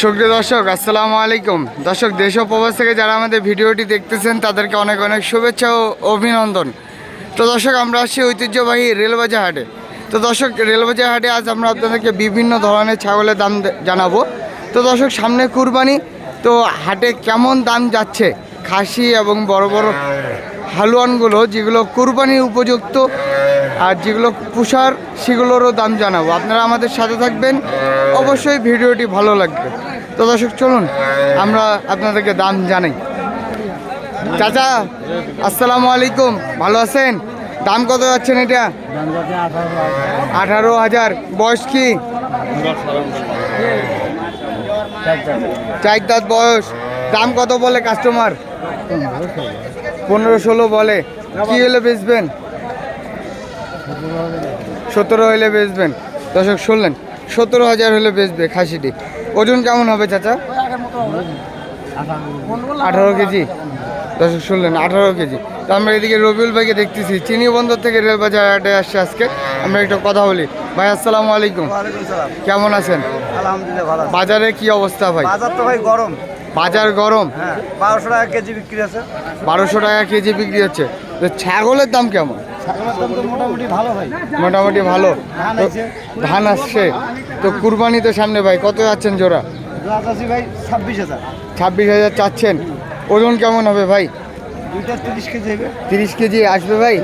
সুপ্রিয় দর্শক, আসসালামু আলাইকুম। দর্শক, দেশ প্রবাস থেকে যারা আমাদের ভিডিওটি দেখতেছেন, তাদেরকে অনেক অনেক শুভেচ্ছা ও অভিনন্দন। তো দর্শক, আমরা আসছি ঐতিহ্যবাহী রেলবাজার হাটে। তো দর্শক, রেলবাজার হাটে আজ আমরা আপনাদেরকে বিভিন্ন ধরনের ছাগলের দাম জানাব। তো দর্শক, সামনে কুরবানি। তো হাটে কেমন দাম যাচ্ছে? খাসি এবং বড় বড় হালুয়ানগুলো যেগুলো কুরবানির উপযুক্ত আর যেগুলো পুষার সেগুলোরও দাম জানাব। আপনারা আমাদের সাথে থাকবেন। অবশ্যই ভিডিওটি ভালো লাগবে। তো দর্শক, চলুন, আমরা আপনাদেরকে দাম জানাই। চাচা, আসসালামু আলাইকুম। ভালো আছেন? দাম কত যাচ্ছেন এটা? আঠারো হাজার। বয়স কি? চার দাঁত বয়স। দাম কত বলে কাস্টমার? পনেরো ষোলো বলে। কি হলে বেচবেন? সতেরো হলে বেচবেন। দর্শক শুনলেন সতেরো হাজার হলে বেচবে খাসিটি। ওজন কেমন হবে চাচা? আঠারো কেজি। দর্শক শুনলেন আঠারো কেজি। তো আমরা এদিকে রবিউল ভাইকে দেখতেছি। চিনি বন্দর থেকে রেলবাজার হাটে আসছে আজকে। আমরা একটু কথা বলি। ভাই আসসালামু আলাইকুম। কেমন আছেন? আলহামদুলিল্লাহ ভালো বাজারে কি অবস্থা ভাই? বাজার তো ভাই গরম। বাজার গরম। হ্যাঁ বারোশো টাকা কেজি বিক্রি আছে। বারোশো টাকা কেজি বিক্রি হচ্ছে। তো ছাগলের দাম কেমন? মোটামুটি ভালো ভাই। মোটামুটি ভালো। ধান আসছে। তো কুরবানি তো সামনে ভাই কত যাচ্ছেন জোড়া? ভাই ছাব্বিশ হাজার। ছাব্বিশ হাজার চাচ্ছেন। ওজন কেমন হবে ভাই? তিরিশ কেজি তিরিশ কেজি আসবে ভাই?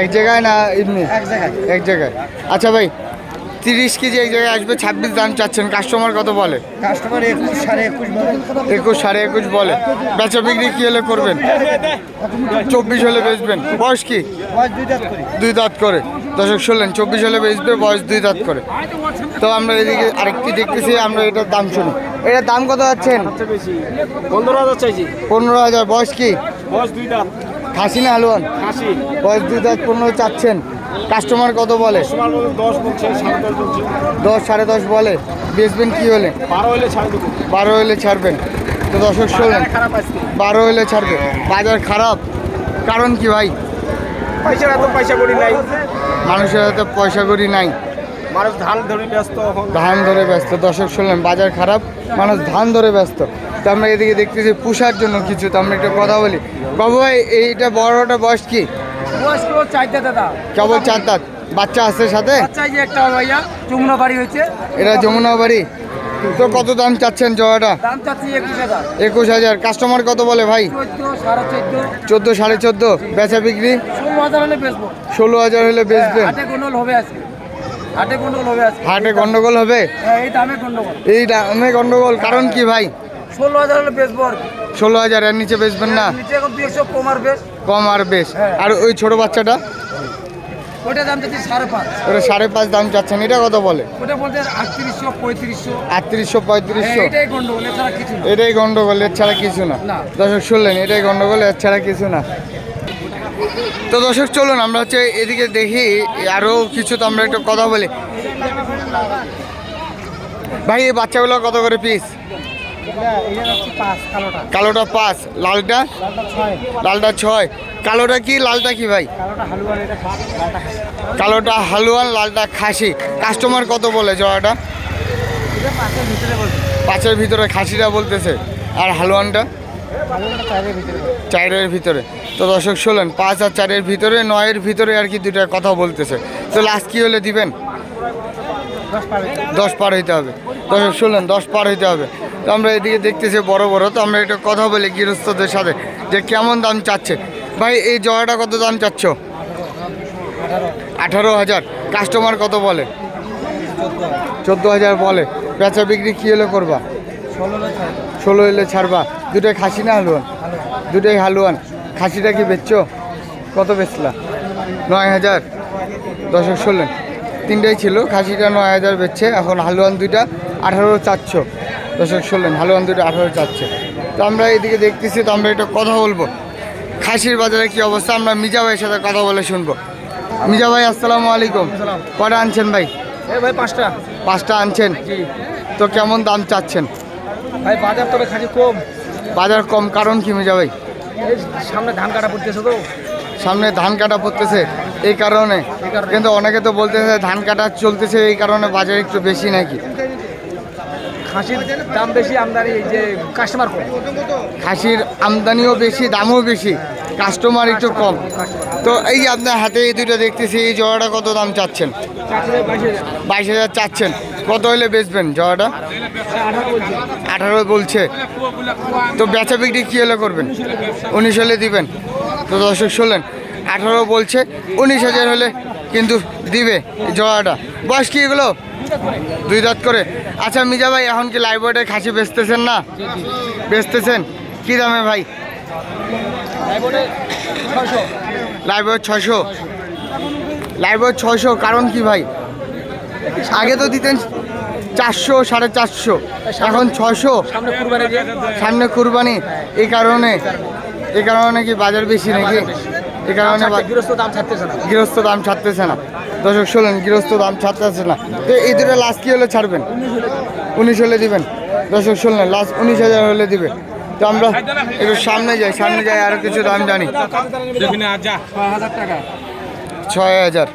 এক জায়গায় না এমনি? এক জায়গায়। এক জায়গায়। আচ্ছা ভাই তিরিশ কেজি এক জায়গায় আসবে ছাব্বিশ দাম চাচ্ছেন কাস্টমার কত বলে? কাস্টমার একুশ সাড়ে একুশ বলে। একুশ সাড়ে একুশ বলে। বেচা বিক্রি কি হলে করবেন? চব্বিশ হলে বেচবেন। বয়স কি? দুই দাঁত দুই দাঁত করে। দর্শক শুনলেন চব্বিশ হলে বেচবে বয়স দুই দাঁত করে। তো আমরা এদিকে আরেকটি দেখতেছি আমরা এটার দাম শুনি। এটার দাম কত যাচ্ছেন? পনেরো হাজার চাইছি। পনেরো হাজার বয়স কি? বয়স দুই দাঁত। খাসি না হালুয়ান খাসি। বয়স দুই দাঁত পনেরো চাচ্ছেন। কাস্টমার কত বলে? দশ সাড়ে দশ বলে। বেচবেন কি হলে? বারো হলে ছাড়বেন। তো দর্শক খারাপ আসছে বারো হলে ছাড়বে। বাজার খারাপ। কারণ কি ভাই? পয়সা এত পয়সা করি নাই। মানুষের এত পয়সা করি নাই। মানুষ ধান ধরে ব্যস্ত ধান ধরে ব্যস্ত। দর্শক শুনলেন বাজার খারাপ মানুষ ধান ধরে ব্যস্ত। তো আমরা এদিকে দেখতেছি পুষার জন্য কিছু। তো আমরা একটু কথা বলি। বাবু ভাই এইটা বড়টা বয়স কি? বয়স কেবল দাদা। কেবল চার দাঁত। বাচ্চা আছে সাথে? বাচ্চা যে একটা ভাইয়া চুমনা বাড়ি হয়েছে। এটা যমুনা বাড়ি। তো কত দাম চাচ্ছেন জয়াটা দাম চাচ্ছি একুশ হাজার। একুশ হাজার। কাস্টমার কত বলে ভাই? চোদ্দ সাড়ে চোদ্দ। বেচা বিক্রি? ষোলো হাজার হলে হলে বেচবেন হাটে গন্ডগোল হবে হ্যাঁ, এই দামে গন্ডগোল। কারণ কি ভাই? ষোলো হাজার হলে বেচবো আর কি। ষোলো হাজার এর নিচে বেচবেন না? নিচে এখন দুই একশো কম আর বেশ। কম আর বেশ। হ্যাঁ। আর ওই ছোট বাচ্চাটা? দাম চাচ্ছি সাড়ে পাঁচ। ওটা সাড়ে পাঁচ দাম চাচ্ছেন। এটা কত বলে? ওটা বলতে আটত্রিশশো পঁয়ত্রিশশো। আটত্রিশশো পঁয়ত্রিশশো। এইটাই গন্ডগোল এছাড়া কিছু না। এটাই গন্ডগোল এর ছাড়া কিছু না। না। দর্শক শুনলেন এটাই গন্ডগোল এর ছাড়া কিছু না। তো দর্শক চলুন আমরা হচ্ছে এদিকে দেখি আরও কিছু তো আমরা একটু কথা বলি। ভাই এই বাচ্চাগুলো কত করে পিস কালোটা। পাঁচ লালটা? লালটা ছয়। কালোটা কি লালটা কি ভাই? কালোটা হালুয়ান লালটা খাসি। কাস্টমার কত বলে জয়াটা? পাঁচের ভিতরে খাসিটা বলতেছে। আর হালুয়ানটা? চারের ভিতরে। তো দর্শক শোলেন পাঁচ আর চারের ভিতরে নয়ের ভিতরে আর কি দুইটা কথা বলতেছে। তো লাস্ট কি হলে দিবেন? দশ দশ পার হইতে হবে। দর্শক শুনলেন দশ পার হইতে হবে। তো আমরা এদিকে দেখতেছি বড় বড়, তো আমরা একটা কথা বলি গৃহস্থদের সাথে যে কেমন দাম চাচ্ছে। ভাই, এই জয়াটা কত দাম চাচ্ছ? আঠারো হাজার। কাস্টমার কত বলে? চোদ্দ হাজার বলে। বেচা বিক্রি কী হলে করবা? ষোলো এলে ছাড়বা। দুটাই খাসি না হালুয়ান? দুটাই হালুয়ান। খাসিটা কি বেচছো? কত বেচলা? নয় হাজার। দশক ষোলো তিনটাই ছিল। খাসিটা নয় হাজার বেচছে। এখন হালুয়ান দুইটা। আঠারো চারশো দশক ষোলেন হালুয়ান দুইটা আঠারো চাচ্ছে তো আমরা এদিকে দেখতেছি তো আমরা একটা কথা বলব। খাসির বাজারে কি অবস্থা? আমরা মিজা ভাইয়ের সাথে কথা বলে শুনব। মিজা ভাই আসসালামু আলাইকুম। কটা আনছেন ভাই? ভাই পাঁচটা। পাঁচটা আনছেন। তো কেমন দাম চাচ্ছেন? ভাই বাজার তবে খাসি কম। বাজার কম কারণ কি মিজা ভাই? সামনে ধান কাটা পড়তেছে তো। সামনে ধান কাটা পড়তেছে এই কারণে। কিন্তু অনেকে তো বলতেছে ধান কাটা চলতেছে এই কারণে বাজার একটু বেশি নাকি? খাসির দাম বেশি, আমদানি যে কাস্টমার কম। খাসির আমদানিও বেশি, দামও বেশি কাস্টমার একটু কম। তো এই যে আপনার হাতে এই দুটো দেখতেছি, এই জোড়াটা কত দাম চাচ্ছেন? বাইশ হাজার চাচ্ছেন। কত হলে বেচবেন বলছে আঠারো বলছে। তো বেচা বিক্রি কী হলে করবেন? উনিশ হলে দিবেন। তো দর্শক শুনলেন, আঠারো বলছে, উনিশ হাজার হলে কিন্তু দিবে জোড়াটা বয়স কি এগুলো? দুই দাঁত করে। আচ্ছা মিজা ভাই এখন কি লাইব্রেরিতে খাসি বেচতেছেন না? বেচতেছেন? কী দামে ভাই? লাইব্রেরি ছশো লাইব্রেরি ছয়শো। কারণ কি ভাই? আগে তো দিতেন চারশো সাড়ে চারশো। এখন ছশো সামনে কুরবানি সামনে কুরবানি। এই কারণে। এই কারণে কি বাজার বেশি নাকি? এই কারণে গৃহস্থ দাম ছাড়তেছে না। গৃহস্থ দাম ছাড়তেছে না। দর্শক শোনেন গৃহস্থ দাম ছাড়তেছে না। তো এই দুটো লাস্ট কি হলে ছাড়বেন? উনিশ হলে দিবেন। দর্শক শুনলেন লাস্ট উনিশ হাজার হলে দিবে। তো আমরা একটু সামনে যাই সামনে যাই আরও কিছু দাম জানি। ছয় হাজার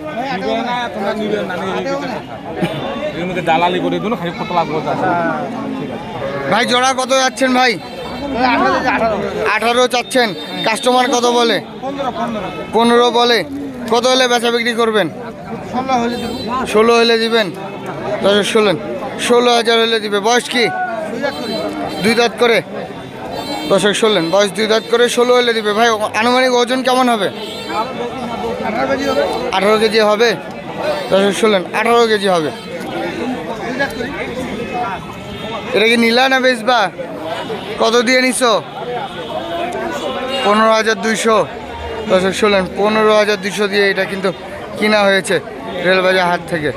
দালালি করে দিন ভাই জোড়া কত যাচ্ছেন ভাই? আঠারো চাচ্ছেন। কাস্টমার কত বলে? পনেরো বলে। কত হলে বেচা বিক্রি করবেন? ষোলো হলে দিবেন। শোলেন ষোলো হাজার হলে দিবে। বয়স কি? দুই দাঁত করে। দর্শক শোলেন বয়স দুই দাঁত করে ষোলো হলে দিবে। ভাই, আনুমানিক ওজন কেমন হবে? আঠারো কেজি হবে। দর্শক শোলেন আঠারো কেজি হবে। এটা কি নিলা না বেচবা কত দিয়ে নিছো? পনেরো হাজার দুইশো। দর্শক, শুনলেন, পনেরো হাজার দুইশো দিয়ে এটা কিন্তু কিনা হয়েছে রেলবাজার হাট থেকে।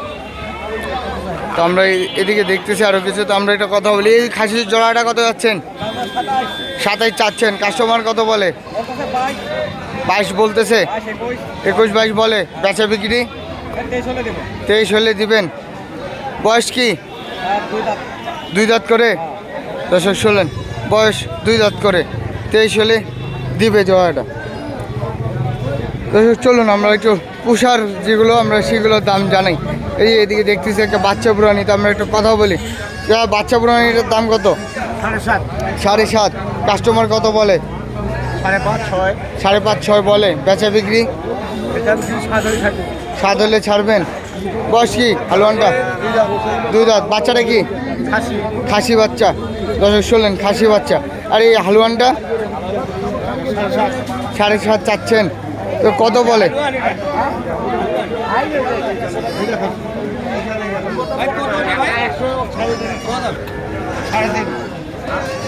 তো আমরা এদিকে দেখতেছি আরও কিছু, তো আমরা একটা কথা বলি। এই খাসির জোড়াটা কত যাচ্ছেন? সাতাইশ চাচ্ছেন। কাস্টমার কত বলে? বাইশ বলতেছে। একুশ বাইশ বলে। বেচা বিক্রি? তেইশ হলে দিবেন। বয়স কি? দুই দাঁত করে? দর্শক, শুনলেন। বয়স দুই দাঁত করে তেইশ হলে দিবে জোয়াটা চলুন আমরা একটু পুষার যেগুলো আমরা সেগুলোর দাম জানাই। এই এদিকে দেখতেছি একটা বাচ্চা পুরানি তো আমরা একটু কথা বলি। যা বাচ্চা পুরানিটার দাম কত? সাড়ে সাত। সাড়ে সাত। কাস্টমার কত বলে? সাড়ে পাঁচ ছয়। সাড়ে পাঁচ ছয় বলে। বেচা বিক্রি? সাত হলে ছাড়বেন? বয়স কি? হালুয়ানটা? দুই দাঁত। বাচ্চাটা কি? খাসি। বাচ্চা। দর্শক শুনলেন খাসি বাচ্চা। আর এই হালুয়ানটা? সাড়ে সাত চাচ্ছেন। তো কত বলে?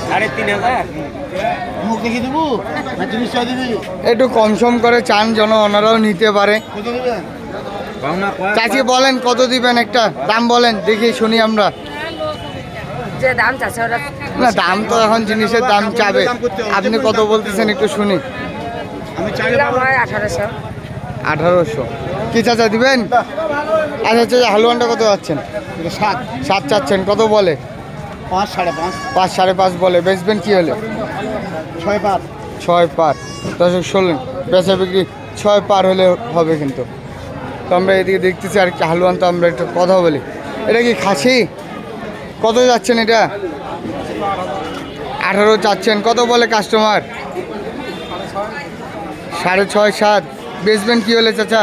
সাড়ে তিন হাজার। একটু কম সম করে চান যেন ওনারাও নিতে পারে। চাচি বলেন কত দিবেন একটা? দাম বলেন দেখি শুনি আমরা। যে দাম চাচ্ছে না দাম তো এখন জিনিসের দাম চাবে। আপনি কত বলতেছেন একটু শুনি। আমি চাই আঠারোশো। আঠারোশো। কি চাচা দিবেন? আচ্ছা চাচা হালুয়ানটা কত যাচ্ছেন? সাত। সাত চাচ্ছেন কত বলে? পাঁচ সাড়ে পাঁচ। পাঁচ সাড়ে পাঁচ বলে। বেচবেন কি হলে? ছয় পাঁচ ছয় পার দর্শক শুনলেন বেচা বিক্রি ছয় পার হলে হবে কিন্তু। তো আমরা এদিকে দেখতেছি আর কি হালুয়ান তো আমরা একটু কথা বলি। এটা কি খাসি? কত যাচ্ছেন এটা? আঠারো চাচ্ছেন। কত বলে কাস্টমার সাড়ে ছয় সাত। বেচবেন কি হলে চাচা?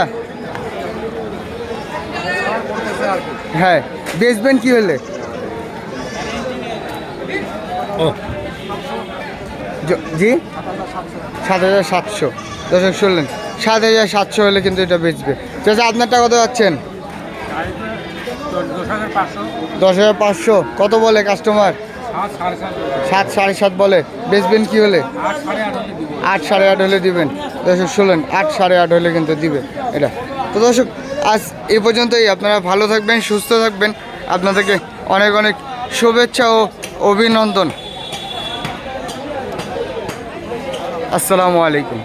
হ্যাঁ বেচবেন কি হলে? জি? সাত হাজার সাতশো। দর্শক শুনলেন। সাত হাজার সাতশো হলে কিন্তু এটা বেচবে। চাচা আপনারটা কত যাচ্ছেন? দশ হাজার পাঁচশো। কত বলে কাস্টমার সাত, সাড়ে সাত বলে। বেচবেন কি হলে? আট, সাড়ে আট হলে দিবেন। দর্শক শুনলেন আট, সাড়ে আট হলে কিন্তু দিবে এটা। তো দর্শক, আজ এ পর্যন্তই। আপনারা ভালো থাকবেন, সুস্থ থাকবেন। আপনাদেরকে অনেক অনেক শুভেচ্ছা ও অভিনন্দন। আসসালামু আলাইকুম।